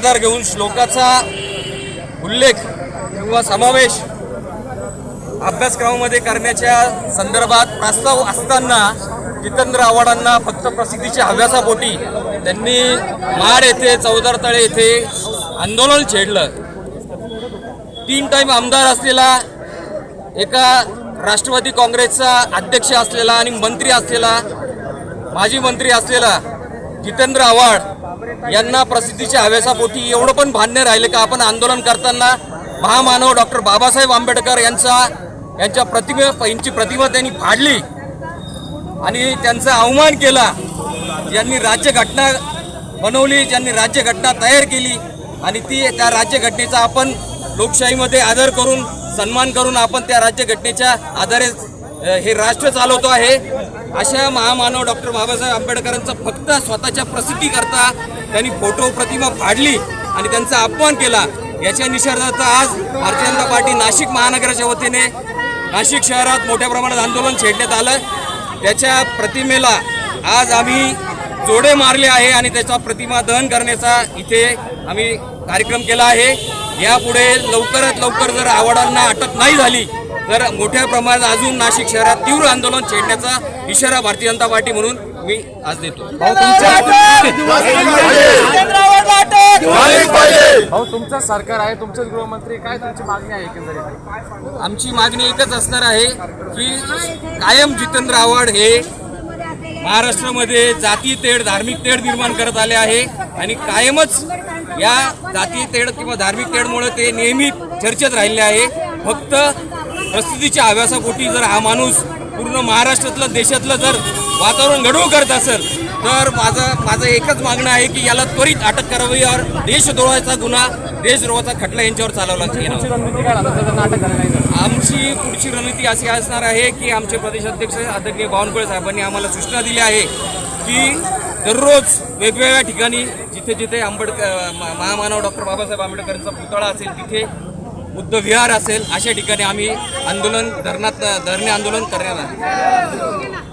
आधार घेऊन श्लोकाचा उल्लेख किंवा समावेश अभ्यासक्रमामध्ये करण्याच्या संदर्भात प्रस्ताव असताना जितेंद्र आव्हाडांना फक्त प्रसिद्धीच्या हव्यासापोटी त्यांनी माड येथे चौदार तळे येथे आंदोलन छेडलं. तीन टाईम आमदार असलेला एका राष्ट्रवादी काँग्रेसचा अध्यक्ष असलेला आणि मंत्री असलेला माजी मंत्री असलेला जितेंद्र आव्हाड यांना प्रसिद्धीच्या हव्यासापोटी एवढं पण भान्य राहिले का? आपण आंदोलन करताना महामानव डॉक्टर बाबासाहेब आंबेडकर यांचा यांच्या प्रतिमे यांची प्रतिमा त्यांनी फाडली आणि त्यांचा अवमान केला. ज्यांनी राज्यघटना बनवली ज्यांनी राज्यघटना तयार केली आणि ती त्या राज्यघटनेचा आपण लोकशाहीमध्ये आदर करून सन्मान करून आपण त्या राज्यघटनेच्या आधारे हे राष्ट्र चालवतो आहे. अशा महामानव डॉक्टर बाबासाहेब आंबेडकरांचा फक्त स्वतःच्या प्रसिद्धीकरता त्यांनी फोटो प्रतिमा फाडली आणि त्यांचा अपमान केला. याच्या निषेधार्थ आज भारतीय जनता पार्टी नाशिक महानगराच्या वतीने नाशिक शहरात मोठ्या प्रमाणात आंदोलन छेडण्यात आलं. त्याच्या प्रतिमेला आज आम्ही जोडे मारले आहे आणि त्याचा प्रतिमा दहन करण्याचा इथे आम्ही कार्यक्रम केला आहे. यापुढे लवकरात लवकर जर आवडांना अटक नाही झाली तर मोठ्या प्रमाणात अजून नाशिक शहरात तीव्र आंदोलन छेडण्याचा इशारा भारतीय जनता पार्टी म्हणून मी आज देतो. भाऊ तुमचं सरकार आहे तुमचेच गृहमंत्री काय तुमची मागणी आहे एकंदरीत? आमची मागणी एकच असणार आहे की कायम जितेंद्र आव्हाड हे महाराष्ट्रामध्ये जाती तेढ धार्मिक तेढ निर्माण करत आले आहे आणि कायमच या जाती तेढ किंवा धार्मिक तेढमुळे ते नेहमी चर्चेत राहिले आहे. फक्त प्रसिद्धीच्या हव्यासापोटी जर हा माणूस पूर्ण महाराष्ट्रातलं देशातलं जर वातावरण घडवू करत असेल तर माझं माझं एकच मागणं आहे की याला त्वरित अटक करावी और देशद्रोहाचा गुन्हा देशद्रोहाचा खटला यांच्यावर चालवला आमची पुढची रणनीती अशी असणार आहे की आमचे प्रदेशाध्यक्ष आदरणीय बावनकुळे साहेबांनी आम्हाला सूचना दिल्या आहे की दररोज वेगवेगळ्या ठिकाणी जिथे जिथे आंबेडकर महामानव डॉक्टर बाबासाहेब आंबेडकरांचा पुतळा असेल तिथे बुद्ध विहार असेल अशा ठिकाणी आम्ही आंदोलन धरणात धरणे आंदोलन करणार आहे